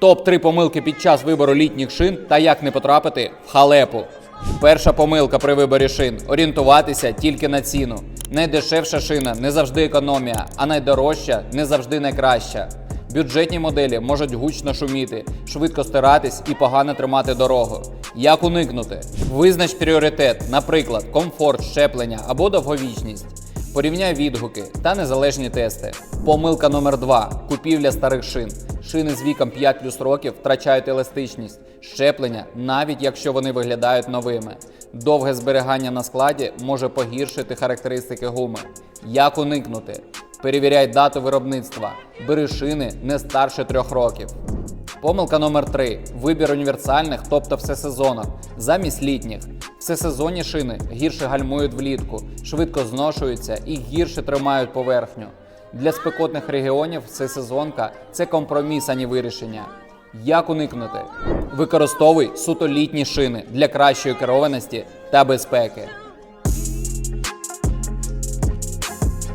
Топ 3 помилки під час вибору літніх шин та як не потрапити в халепу. Перша помилка при виборі шин орієнтуватися тільки на ціну. Найдешевша шина не завжди економія, а найдорожча не завжди найкраща. Бюджетні моделі можуть гучно шуміти, швидко стиратись і погано тримати дорогу. Як уникнути? Визнач пріоритет, наприклад, комфорт, щеплення або довговічність. Порівняй відгуки та незалежні тести. Помилка номер 2 купівля старих шин. Шини з віком 5 плюс років втрачають еластичність, щеплення, навіть якщо вони виглядають новими. Довге зберігання на складі може погіршити характеристики гуми. Як уникнути? Перевіряй дату виробництва. Бери шини не старше трьох років. Помилка номер 3 вибір універсальних, тобто всесезонок, замість літніх. Всесезонні шини гірше гальмують влітку, швидко зношуються і гірше тримають поверхню. Для спекотних регіонів всесезонка це компроміс, а не вирішення. Як уникнути? Використовуй суто літні шини для кращої керованості та безпеки.